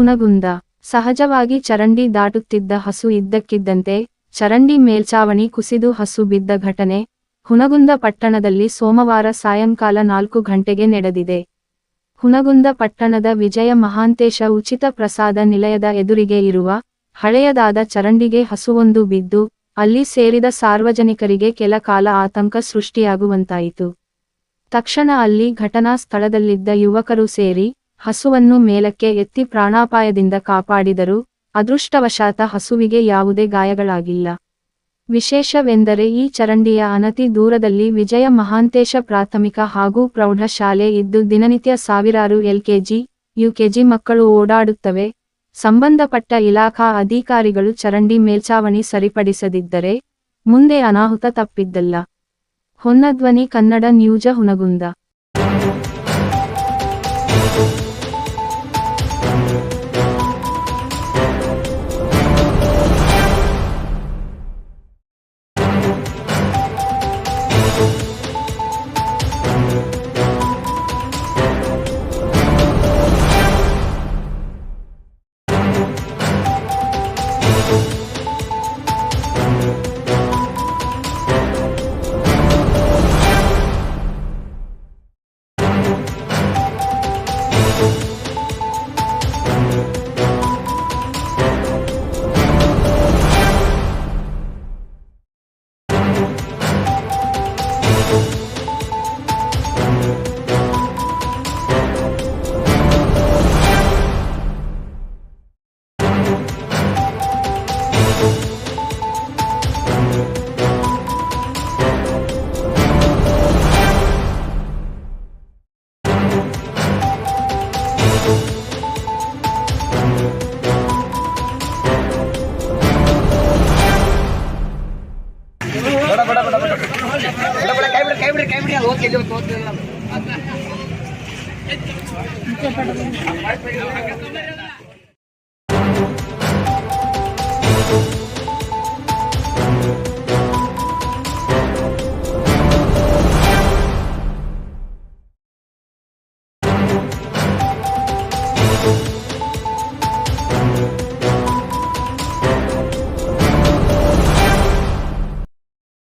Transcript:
ಹುನಗುಂದ ಸಹಜವಾಗಿ ಚರಂಡಿ ದಾಟುತ್ತಿದ್ದ ಹಸು ಇದ್ದಕ್ಕಿದ್ದಂತೆ, ಚರಂಡಿ ಮೇಲ್ಚಾವಣಿ ಕುಸಿದು ಹಸು ಬಿದ್ದ ಘಟನೆ, ಹುನಗುಂದ ಪಟ್ಟಣದಲ್ಲಿ ಸೋಮವಾರ ಸಾಯಂಕಾಲ ನಾಲ್ಕು ಗಂಟೆಗೆ ನಡೆದಿದೆ. ಹುನಗುಂದ ಪಟ್ಟಣದ ವಿಜಯ ಮಹಾಂತೇಶ ಉಚಿತ ಪ್ರಸಾದ ನಿಲಯದ ಎದುರಿಗೆ ಇರುವ, ಹಳೆಯದಾದ ಚರಂಡಿಗೆ ಹಸುವೊಂದು ಬಿದ್ದು, ಅಲ್ಲಿ ಸೇರಿದ ಸಾರ್ವಜನಿಕರಿಗೆ ಕೆಲ ಕಾಲ ಆತಂಕ ಸೃಷ್ಟಿಯಾಗುವಂತಾಯಿತು. ತಕ್ಷಣ ಅಲ್ಲಿ ಘಟನಾ ಸ್ಥಳದಲ್ಲಿದ್ದ ಯುವಕರು ಸೇರಿ ಹಸುವನ್ನು ಮೇಲಕ್ಕೆ ಎತ್ತಿ ಪ್ರಾಣಾಪಾಯದಿಂದ ಕಾಪಾಡಿದರು ಅದೃಷ್ಟವಶಾತ ಹಸುವಿಗೆ ಯಾವುದೇ ಗಾಯಗಳಾಗಿಲ್ಲ. ವಿಶೇಷವೆಂದರೆ ಈ ಚರಂಡಿಯ ಅನತಿ ದೂರದಲ್ಲಿ ವಿಜಯ ಮಹಾಂತೇಶ ಪ್ರಾಥಮಿಕ ಹಾಗೂ ಪ್ರೌಢಶಾಲೆ ಇದ್ದು ದಿನನಿತ್ಯ ಸಾವಿರಾರು ಎಲ್ಕೆಜಿ, ಯುಕೆಜಿ ಮಕ್ಕಳು ಓಡಾಡುತ್ತವೆ. ಸಂಬಂಧಪಟ್ಟ ಇಲಾಖಾ ಅಧಿಕಾರಿಗಳು ಚರಂಡಿ ಮೇಲ್ಚಾವಣಿ ಸರಿಪಡಿಸದಿದ್ದರೆ ಮುಂದೆ ಅನಾಹುತ ತಪ್ಪಿದ್ದಲ್ಲ. ಹೊನ್ನಧ್ವನಿ ಕನ್ನಡ ನ್ಯೂಜ ಹುನಗುಂದ. கைவிட கைவிட கைவிட ஓகே ஓகே.